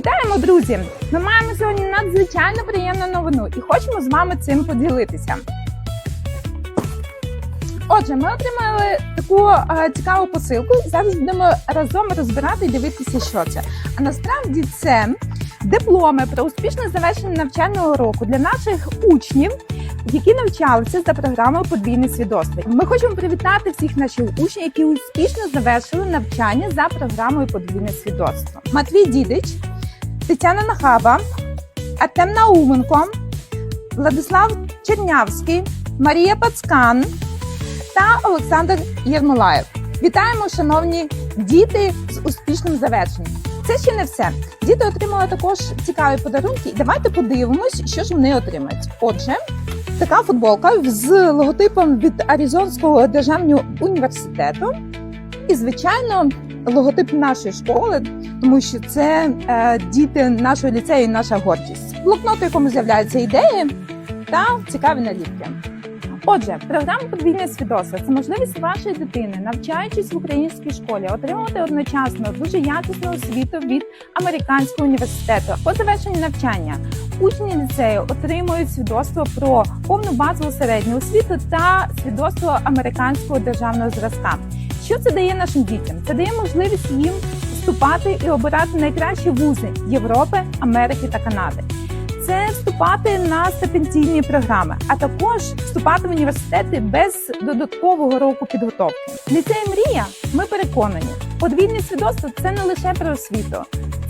Вітаємо, друзі! Ми маємо сьогодні надзвичайно приємну новину і хочемо з вами цим поділитися. Отже, ми отримали таку е, цікаву посилку. і Зараз будемо разом розбирати і дивитися, що це. А насправді це дипломи про успішне завершення навчального року для наших учнів, які навчалися за програмою подвійне свідоцтво. Ми хочемо привітати всіх наших учнів, які успішно завершили навчання за програмою подвійне свідоцтво. Матвій Дідич, Тетяна Нахаба, Артем Науменко, Владислав Чернявський, Марія Пацкан та Олександр Єрмолаєв. Вітаємо, шановні діти, з успішним завершенням. Це ще не все. Діти отримали також цікаві подарунки. Давайте подивимось, що ж вони отримають. Отже, така футболка з логотипом від Аризонського державного університету. І, звичайно, логотип нашої школи, тому що це е, діти нашого ліцею, наша гордість. Блокнот, у якому з'являються ідеї та цікаві наліпки. Отже, програма подвійне свідоцтво це можливість вашої дитини, навчаючись в українській школі, отримувати одночасно дуже якісну освіту від американського університету. По завершенні навчання учні ліцею отримують свідоцтво про повну базову середню освіту та свідоцтво американського державного зразка. Що це дає нашим дітям? Це дає можливість їм вступати і обирати найкращі вузи Європи, Америки та Канади це вступати на стипендійні програми, а також вступати в університети без додаткового року підготовки. Ліцей мрія. Ми переконані, подвійне свідоцтво це не лише про освіту,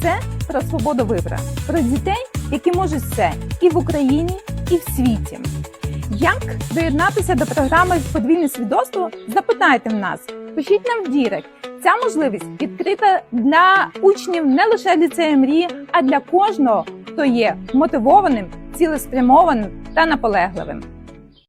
це про свободу вибору, про дітей, які можуть все і в Україні, і в світі. Як доєднатися до програми подвійне свідоцтво? Запитайте в нас, пишіть нам в Дірект. Ця можливість відкрита для учнів не лише ліцею мрії, а для кожного, хто є мотивованим, цілеспрямованим та наполегливим.